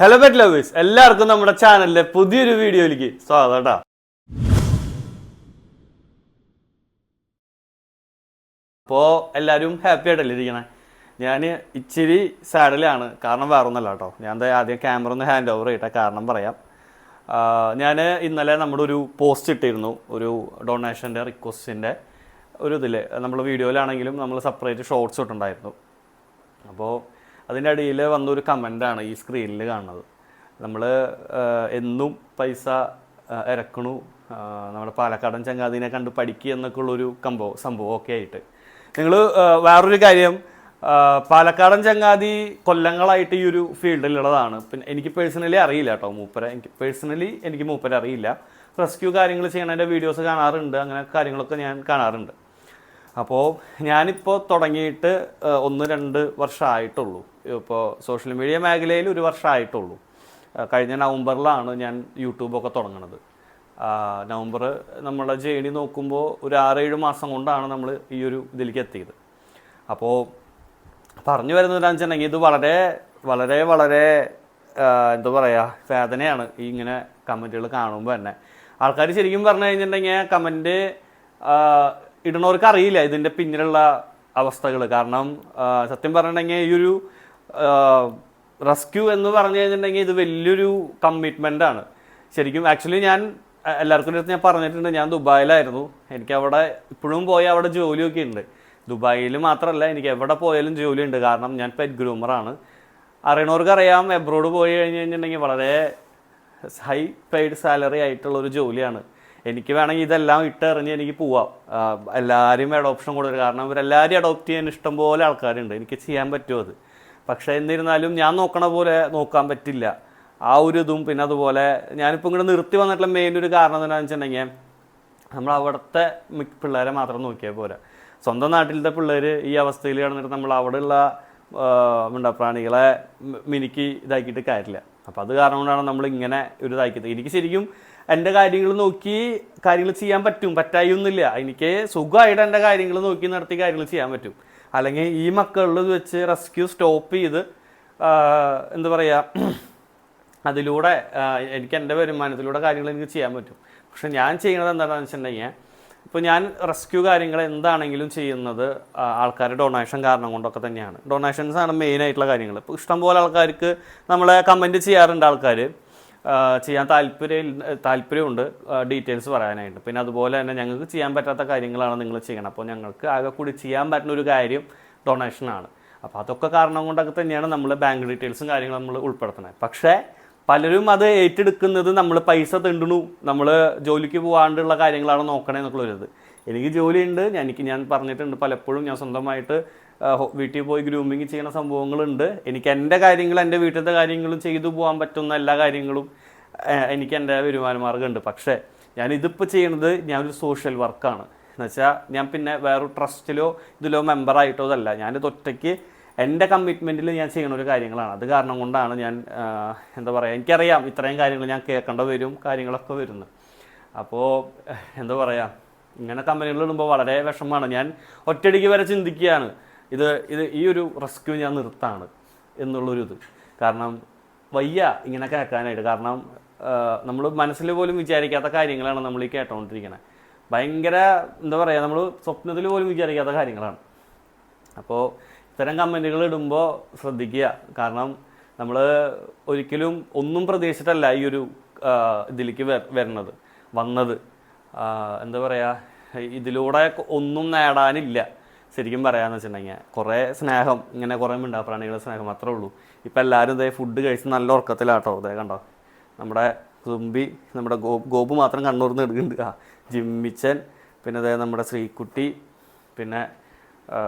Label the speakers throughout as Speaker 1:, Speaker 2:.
Speaker 1: Hello bet lovers എല്ലാവർക്കും നമ്മുടെ ചാനലിലെ പുതിയൊരു വീഡിയോയിലേക്ക് സ്വാഗതം കേട്ടോ അപ്പോൾ എല്ലാവരും ഹാപ്പി ആയിട്ടല്ലേ ഇരിക്കണേ? ഞാൻ ഇച്ചിരി സാഡിലാണ് കാരണം വേറെ ഒന്നല്ല കേട്ടോ ഞാൻ ആദ്യം ക്യാമറ ഒന്ന് ഹാൻഡ് ഓവർ ചെയ്യട്ടെ. കാരണം പറയാം. ഞാൻ ഇന്നലെ നമ്മുടെ ഒരു പോസ്റ്റ് ഇട്ടിരുന്നു. ഒരു ഡൊണേഷന്റെ റിക്വസ്റ്റിന്റെ ഒരു ഇതിൽ നമ്മൾ വീഡിയോയിലാണെങ്കിലും നമ്മൾ സെപ്പറേറ്റ് ഷോർട്സ് ഇട്ടുണ്ടായിരുന്നു. അപ്പോൾ അതിന്റെ അടിയിൽ വന്നൊരു കമന്റാണ് ഈ സ്ക്രീനിൽ കാണുന്നത്. നമ്മൾ എന്നും പൈസ ഇറക്കണു നമ്മുടെ പാലക്കാടൻ ചങ്ങാതിനെ കണ്ട് പഠിക്കുക എന്നൊക്കെ ഉള്ളൊരു കമ്പോ സംഭവം ഒക്കെ ആയിട്ട്. നിങ്ങൾ വേറൊരു കാര്യം പാലക്കാടൻ ചങ്ങാതി കൊല്ലങ്ങളായിട്ട് ഈ ഒരു ഫീൽഡിലുള്ളതാണ്. പിന്നെ എനിക്ക് പേഴ്സണലി അറിയില്ല കേട്ടോ മൂപ്പരെ. എനിക്ക് പേഴ്സണലി എനിക്ക് മൂപ്പരെ അറിയില്ല. റെസ്ക്യൂ കാര്യങ്ങൾ ചെയ്യണതിന്റെ വീഡിയോസ് കാണാറുണ്ട്. അങ്ങനെ കാര്യങ്ങളൊക്കെ ഞാൻ കാണാറുണ്ട്. അപ്പോൾ ഞാനിപ്പോൾ തുടങ്ങിയിട്ട് ഒന്ന് രണ്ട് വർഷമായിട്ടുള്ളൂ ഇപ്പോൾ സോഷ്യൽ മീഡിയ മേഖലയിൽ ഒരു വർഷമായിട്ടുള്ളൂ. കഴിഞ്ഞ നവംബറിലാണ് ഞാൻ യൂട്യൂബൊക്കെ തുടങ്ങുന്നത് നവംബർ നമ്മളെ ജേണി നോക്കുമ്പോൾ ഒരു ആറേഴ് മാസം കൊണ്ടാണ് നമ്മൾ ഈ ഒരു ഇതിലേക്ക് എത്തിയത്. അപ്പോൾ പറഞ്ഞു വരുന്നത് എന്താണെന്ന് വെച്ചിട്ടുണ്ടെങ്കിൽ ഇത് വളരെ വളരെ വളരെ എന്താ പറയുക വേദനയാണ് ഈ ഇങ്ങനെ കമന്റുകൾ കാണുമ്പോൾ തന്നെ. ആൾക്കാർ ശരിക്കും പറഞ്ഞു കഴിഞ്ഞിട്ടുണ്ടെങ്കിൽ കമന്റ് ഇടുന്നവർക്ക് അറിയില്ല ഇതിന്റെ പിന്നിലുള്ള അവസ്ഥകൾ കാരണം സത്യം പറഞ്ഞിട്ടുണ്ടെങ്കിൽ ഈ ഒരു റെസ്ക്യൂ എന്ന് പറഞ്ഞു കഴിഞ്ഞിട്ടുണ്ടെങ്കിൽ ഇത് വലിയൊരു കമ്മിറ്റ്മെന്റ് ആണ്. ശരിക്കും ആക്ച്വലി ഞാൻ എല്ലാവർക്കും അടുത്ത് ഞാൻ പറഞ്ഞിട്ടുണ്ട് ഞാൻ ദുബായിലായിരുന്നു. എനിക്ക് അവിടെ ഇപ്പോഴും പോയി അവിടെ ജോലിയൊക്കെ ഉണ്ട്. ദുബായിൽ മാത്രമല്ല എനിക്ക് എവിടെ പോയാലും ജോലി ഉണ്ട്. കാരണം ഞാൻ പെറ്റ് ഗ്രൂമറാണ് അറിയണവർക്ക് അറിയാം എബ്രോഡ് പോയി കഴിഞ്ഞ് കഴിഞ്ഞിട്ടുണ്ടെങ്കിൽ വളരെ ഹൈ പെയ്ഡ് സാലറി ആയിട്ടുള്ള ഒരു ജോലിയാണ്. എനിക്ക് വേണമെങ്കിൽ ഇതെല്ലാം ഇട്ടെറിഞ്ഞ് എനിക്ക് പോവാം. എല്ലാവരും അഡോപ്ഷൻ കൊടുക്കും കാരണം ഇവരെല്ലാവരും അഡോപ്റ്റ് ചെയ്യാൻ ഇഷ്ടംപോലെ ആൾക്കാരുണ്ട്. എനിക്ക് ചെയ്യാൻ പറ്റുമോ അത്. പക്ഷേ എന്നിരുന്നാലും ഞാൻ നോക്കണ പോലെ നോക്കാൻ പറ്റില്ല. ആ ഒരു ഇതും പിന്നെ അതുപോലെ ഞാനിപ്പോൾ ഇങ്ങോട്ട് നിർത്തി വന്നിട്ടുള്ള മെയിൻ ഒരു കാരണം എന്താണെന്ന് വെച്ചിട്ടുണ്ടെങ്കിൽ നമ്മൾ അവിടുത്തെ പിള്ളേരെ മാത്രം നോക്കിയാൽ പോരാ. സ്വന്തം നാട്ടിലത്തെ പിള്ളേർ ഈ അവസ്ഥയിൽ കിടന്നിട്ട് നമ്മൾ അവിടെയുള്ള എന്താ പ്രാണികളെ മിനിക്ക് ഇതാക്കിയിട്ട് കാര്യമില്ല. അപ്പോൾ അത് കാരണം കൊണ്ടാണ് നമ്മൾ ഇങ്ങനെ ഒരു ഇതാക്കിയത്. എനിക്ക് ശരിക്കും എന്റെ കാര്യങ്ങൾ നോക്കി കാര്യങ്ങൾ ചെയ്യാൻ പറ്റും. പറ്റായൊന്നുമില്ല എനിക്ക് സുഖമായിട്ട് എന്റെ കാര്യങ്ങൾ നോക്കി നടത്തി കാര്യങ്ങൾ ചെയ്യാൻ പറ്റും. അല്ലെങ്കിൽ ഈ മക്കളിൽ വെച്ച് റെസ്ക്യൂ സ്റ്റോപ്പ് ചെയ്ത് എന്താ പറയുക അതിലൂടെ എനിക്ക് എന്റെ വരുമാനത്തിലൂടെ കാര്യങ്ങൾ എനിക്ക് ചെയ്യാൻ പറ്റും. പക്ഷെ ഞാൻ ചെയ്യുന്നത് എന്താണെന്ന് വെച്ചിട്ടുണ്ടെങ്കിൽ ഇപ്പോൾ ഞാൻ റെസ്ക്യൂ കാര്യങ്ങൾ എന്താണെങ്കിലും ചെയ്യുന്നത് ആൾക്കാർ ഡൊണേഷൻ കാരണം കൊണ്ടൊക്കെ തന്നെയാണ്. ഡൊണേഷൻസ് ആണ് മെയിൻ ആയിട്ടുള്ള കാര്യങ്ങൾ. ഇപ്പോൾ ഇഷ്ടംപോലെ ആൾക്കാർക്ക് നമ്മളെ കമന്റ് ചെയ്യാറുണ്ട് ആൾക്കാർ ചെയ്യാൻ താല്പര്യം താല്പര്യമുണ്ട്. ഡീറ്റെയിൽസ് പറയാനായിട്ട്. പിന്നെ അതുപോലെ തന്നെ ഞങ്ങൾക്ക് ചെയ്യാൻ പറ്റാത്ത കാര്യങ്ങളാണ് നിങ്ങൾ ചെയ്യണം അപ്പോൾ ഞങ്ങൾക്ക് ആകെ കൂടി ചെയ്യാൻ പറ്റുന്ന ഒരു കാര്യം ഡൊണേഷനാണ് അപ്പോൾ അതൊക്കെ കാരണം കൊണ്ടൊക്കെ തന്നെയാണ് നമ്മൾ ബാങ്ക് ഡീറ്റെയിൽസും കാര്യങ്ങളും നമ്മൾ ഉൾപ്പെടുത്തുന്നത്. പക്ഷേ പലരും അത് ഏറ്റെടുക്കുന്നത് നമ്മൾ പൈസ തിണ്ടണു നമ്മൾ ജോലിക്ക് പോകാണ്ടുള്ള കാര്യങ്ങളാണ് നോക്കണേ എന്നൊക്കെ ഇത് എനിക്ക് ജോലിയുണ്ട് എനിക്ക് ഞാൻ പറഞ്ഞിട്ടുണ്ട് പലപ്പോഴും ഞാൻ സ്വന്തമായിട്ട് വീട്ടിൽ പോയി ഗ്രൂമിങ് ചെയ്യുന്ന സംഭവങ്ങളുണ്ട്. എനിക്ക് എന്റെ കാര്യങ്ങൾ എന്റെ വീട്ടിലത്തെ കാര്യങ്ങളും ചെയ്തു പോകാൻ പറ്റുന്ന എല്ലാ കാര്യങ്ങളും എനിക്ക് എന്റെ വരുമാന മാർഗമുണ്ട് പക്ഷേ ഞാൻ ഇതിപ്പോൾ ചെയ്യുന്നത് ഞാനൊരു സോഷ്യൽ വർക്കാണ് എന്ന് വെച്ചാൽ ഞാൻ പിന്നെ വേറൊരു ട്രസ്റ്റിലോ ഇതിലോ മെമ്പറായിട്ടോ അതല്ല ഞാനിത് ഒറ്റയ്ക്ക് എന്റെ കമ്മിറ്റ്മെന്റിൽ ഞാൻ ചെയ്യുന്ന ഒരു കാര്യങ്ങളാണ്. അത് കാരണം കൊണ്ടാണ് ഞാൻ എന്താ പറയുക എനിക്കറിയാം ഇത്രയും കാര്യങ്ങൾ ഞാൻ കേൾക്കേണ്ട വരും കാര്യങ്ങളൊക്കെ വരുന്നു. അപ്പോൾ എന്താ പറയുക ഇങ്ങനെ കമ്പനികളിൽ ഇടുമ്പോൾ വളരെ വിഷമമാണ്. ഞാൻ ഒറ്റയടിക്ക് വരെ ചിന്തിക്കുകയാണ്. ഇത് ഇത് ഈ ഒരു റെസ്ക്യൂ ഞാൻ നിർത്താണ് എന്നുള്ളൊരു ഇത് കാരണം വയ്യ ഇങ്ങനെ കേൾക്കാനായിട്ട്. കാരണം നമ്മൾ മനസ്സിൽ പോലും വിചാരിക്കാത്ത കാര്യങ്ങളാണ് നമ്മൾ ഈ കേട്ടോണ്ടിരിക്കുന്നത് ഭയങ്കര എന്താ പറയുക നമ്മൾ സ്വപ്നത്തിൽ പോലും വിചാരിക്കാത്ത കാര്യങ്ങളാണ്. അപ്പോൾ ഇത്തരം കമന്റുകൾ ഇടുമ്പോൾ ശ്രദ്ധിക്കുക. കാരണം നമ്മൾ ഒരിക്കലും ഒന്നും പ്രതീക്ഷിച്ചിട്ടല്ല ഈ ഒരു ഇതിലേക്ക് വര- വരുന്നത് വന്നത്. എന്താ പറയുക ഇതിലൂടെ ഒന്നും നേടാനില്ല. ശരിക്കും പറയാന്ന് വെച്ചിട്ടുണ്ടെങ്കിൽ കുറേ സ്നേഹം ഇങ്ങനെ കുറേ മിണ്ടാപ്രാണികളുടെ സ്നേഹം മാത്രമേ ഉള്ളൂ. ഇപ്പം എല്ലാവരും ഇതേ ഫുഡ് കഴിച്ച് നല്ല ഉറക്കത്തിലാട്ടോ. ഇതേ കണ്ടോ? നമ്മുടെ തുമ്പി നമ്മുടെ ഗോ ഗോപു മാത്രം കണ്ണൂർന്ന് എടുക്കുന്നുണ്ട്. ആ ജിമ്മിച്ചൻ പിന്നെ അതേ നമ്മുടെ ശ്രീക്കുട്ടി പിന്നെ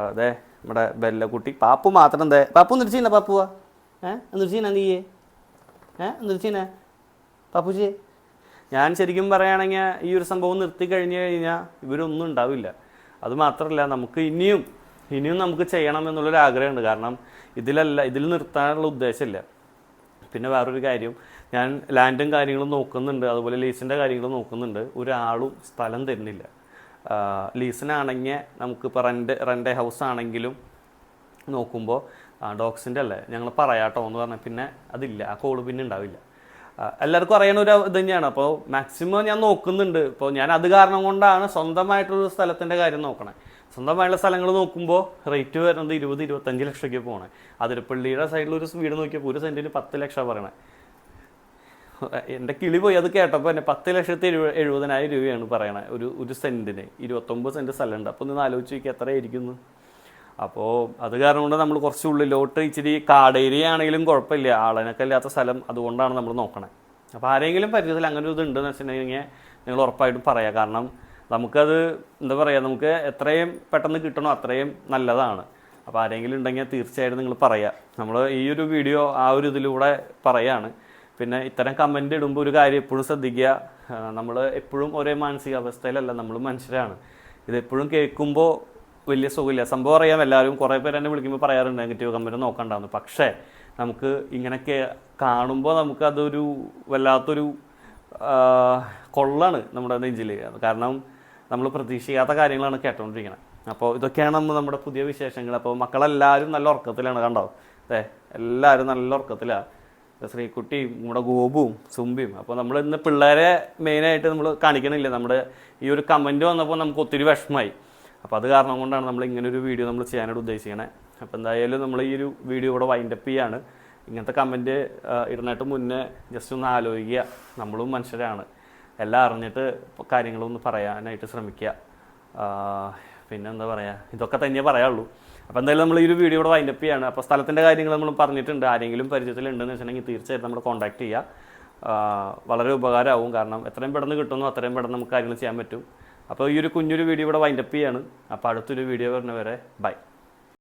Speaker 1: അതെ നമ്മുടെ ബെല്ലക്കുട്ടി. പാപ്പു മാത്രം ദേ പാപ്പു നിർച്ചീന പാപ്പുവ? ഏ? ചെയ്യുന്ന നീയേ? ഏ? ചെയ്യുന്ന പാപ്പുജി ഞാൻ ശരിക്കും പറയുകയാണെങ്കിൽ ഈ ഒരു സംഭവം നിർത്തി കഴിഞ്ഞു കഴിഞ്ഞാൽ ഇവരൊന്നും ഉണ്ടാവില്ല. അത് മാത്രമല്ല നമുക്ക് ഇനിയും ഇനിയും നമുക്ക് ചെയ്യണം എന്നുള്ളൊരു ആഗ്രഹമുണ്ട്. കാരണം ഇതിലല്ല ഇതിൽ നിർത്താനുള്ള ഉദ്ദേശമില്ല. പിന്നെ വേറൊരു കാര്യം ഞാൻ ലാൻഡും കാര്യങ്ങളും നോക്കുന്നുണ്ട്. അതുപോലെ ലീസിന്റെ കാര്യങ്ങളും നോക്കുന്നുണ്ട്. ഒരാളും സ്ഥലം തരുന്നില്ല. ലീസിനാണെങ്കിൽ നമുക്കിപ്പോൾ റെന്റ് റെന്റ് ഹൗസ് ആണെങ്കിലും നോക്കുമ്പോൾ ഡോക്സിന്റെ അല്ലേ ഞങ്ങൾ പറയാട്ടോ എന്ന് പറഞ്ഞാൽ പിന്നെ അതില്ല ആ കോൾ പിന്നെ ഉണ്ടാവില്ല. എല്ലാവർക്കും അറിയണ ഒരു ഇത് തന്നെയാണ്. അപ്പോൾ മാക്സിമം ഞാൻ നോക്കുന്നുണ്ട്. ഇപ്പോൾ ഞാൻ അത് കാരണം കൊണ്ടാണ് സ്വന്തമായിട്ടൊരു സ്ഥലത്തിന്റെ കാര്യം നോക്കണേ. സ്വന്തമായിട്ടുള്ള സ്ഥലങ്ങൾ നോക്കുമ്പോൾ റേറ്റ് വരുന്നത് ഇരുപത് ഇരുപത്തഞ്ച് ലക്ഷമൊക്കെ പോകണേ അതിരപ്പള്ളിയുടെ സൈഡിൽ ഒരു വീട് നോക്കിയപ്പോൾ ഒരു സെന്റിന് പത്ത് ലക്ഷം പറയണേ. എന്റെ കിളി പോയി അത് കേട്ടപ്പോൾ തന്നെ പത്ത് ലക്ഷത്തി എഴുപ എഴുപതിനായിരം രൂപയാണ് പറയണത് ഒരു ഒരു സെന്റിന് ഇരുപത്തൊമ്പത് സെന്റ് സ്ഥലമുണ്ട്. അപ്പോൾ ഒന്ന് ആലോചിച്ച് നോക്കി എത്രയായിരിക്കുന്നു അപ്പോൾ അത് കാരണം കൊണ്ട് നമ്മൾ കുറച്ച് ഉള്ളിലോട്ട് ഇച്ചിരി കാട് ആണെങ്കിലും കുഴപ്പമില്ല. ആളനൊക്കെ ഇല്ലാത്ത സ്ഥലം അതുകൊണ്ടാണ് നമ്മൾ നോക്കണത് അപ്പോൾ ആരെങ്കിലും പരിചയത്തിൽ അങ്ങനെ ഒരു ഇതുണ്ടെന്ന് വെച്ചിട്ടുണ്ടെങ്കിൽ നിങ്ങൾ ഉറപ്പായിട്ടും പറയാം. കാരണം നമുക്കത് എന്താ പറയുക നമുക്ക് എത്രയും പെട്ടെന്ന് കിട്ടണോ അത്രയും നല്ലതാണ്. അപ്പോൾ ആരെങ്കിലും ഉണ്ടെങ്കിൽ തീർച്ചയായിട്ടും നിങ്ങൾ പറയാം. നമ്മൾ ഈ ഒരു വീഡിയോ ആ ഒരു ഇതിലൂടെ പറയാണ്. പിന്നെ ഇത്തരം കമന്റ് ഇടുമ്പോൾ ഒരു കാര്യം എപ്പോഴും ശ്രദ്ധിക്കുക. നമ്മൾ എപ്പോഴും ഒരേ മാനസികാവസ്ഥയിലല്ല നമ്മൾ മനുഷ്യരാണ്. ഇതെപ്പോഴും കേൾക്കുമ്പോൾ വലിയ സുഖമില്ല. സംഭവം അറിയാം എല്ലാവരും കുറേ പേര് എന്നെ വിളിക്കുമ്പോൾ പറയാറുണ്ട് നെഗറ്റീവ് കമന്റ് നോക്കണ്ടാന്ന്. പക്ഷേ നമുക്ക് ഇങ്ങനെയൊക്കെ കാണുമ്പോൾ നമുക്ക് അതൊരു വല്ലാത്തൊരു കൊള്ളാണ് നമ്മുടെ നെഞ്ചിൽ കാരണം നമ്മൾ പ്രതീക്ഷിക്കാത്ത കാര്യങ്ങളാണ് കേട്ടോണ്ടിരിക്കുന്നത് അപ്പോൾ ഇതൊക്കെയാണ് നമ്മൾ നമ്മുടെ പുതിയ വിശേഷങ്ങൾ. അപ്പോൾ മക്കളെല്ലാവരും നല്ല ഉറക്കത്തിലാണ് കണ്ടോ? അതെ എല്ലാവരും നല്ല ഉറക്കത്തിലാണ് ശ്രീകുട്ടിയും നമ്മുടെ ഗോപുവും സുംബിയും. അപ്പോൾ നമ്മൾ ഇന്ന് പിള്ളേരെ മെയിനായിട്ട് നമ്മൾ കാണിക്കണില്ല. നമ്മുടെ ഈ ഒരു കമന്റ് വന്നപ്പോൾ നമുക്ക് ഒത്തിരി വിഷമമായി. അപ്പോൾ അത് കാരണം കൊണ്ടാണ് നമ്മൾ ഇങ്ങനെ ഒരു വീഡിയോ നമ്മൾ ചെയ്യാനായിട്ട് ഉദ്ദേശിക്കണേ. അപ്പോൾ എന്തായാലും നമ്മൾ ഈ ഒരു വീഡിയോ ഇവിടെ വൈൻഡപ്പ് ചെയ്യാണ്. ഇങ്ങനത്തെ കമന്റ് ഇടുന്നിട്ട് മുന്നേ ജസ്റ്റ് ഒന്ന് ആലോചിക്കുക. നമ്മളും മനുഷ്യരാണ്. എല്ലാം അറിഞ്ഞിട്ട് കാര്യങ്ങളൊന്ന് പറയാനായിട്ട് ശ്രമിക്കുക. പിന്നെ എന്താ പറയുക ഇതൊക്കെ തന്നെ പറയാനുള്ളൂ അപ്പോൾ എന്തായാലും നമ്മൾ ഈ ഒരു വീഡിയോ ഇവിടെ വൈൻഡപ്പ് ചെയ്യാണ്. അപ്പോൾ സ്ഥലത്തിന്റെ കാര്യങ്ങൾ നമ്മൾ പറഞ്ഞിട്ടുണ്ട്. ആരെങ്കിലും പരിചയത്തിലുണ്ടെന്ന് വെച്ചിട്ടുണ്ടെങ്കിൽ തീർച്ചയായിട്ടും നമ്മൾ കോൺടാക്റ്റ് ചെയ്യുക. വളരെ ഉപകാരമാവും. കാരണം എത്രയും പെട്ടെന്ന് കിട്ടുന്നു അത്രയും പെട്ടെന്ന് നമുക്ക് കാര്യങ്ങൾ ചെയ്യാൻ പറ്റും. അപ്പോൾ ഈ ഒരു കുഞ്ഞൊരു വീഡിയോ ഇവിടെ വൈൻഡപ്പ് ചെയ്യാണ്. അപ്പോൾ അടുത്തൊരു വീഡിയോ വരുന്നവരെ ബൈ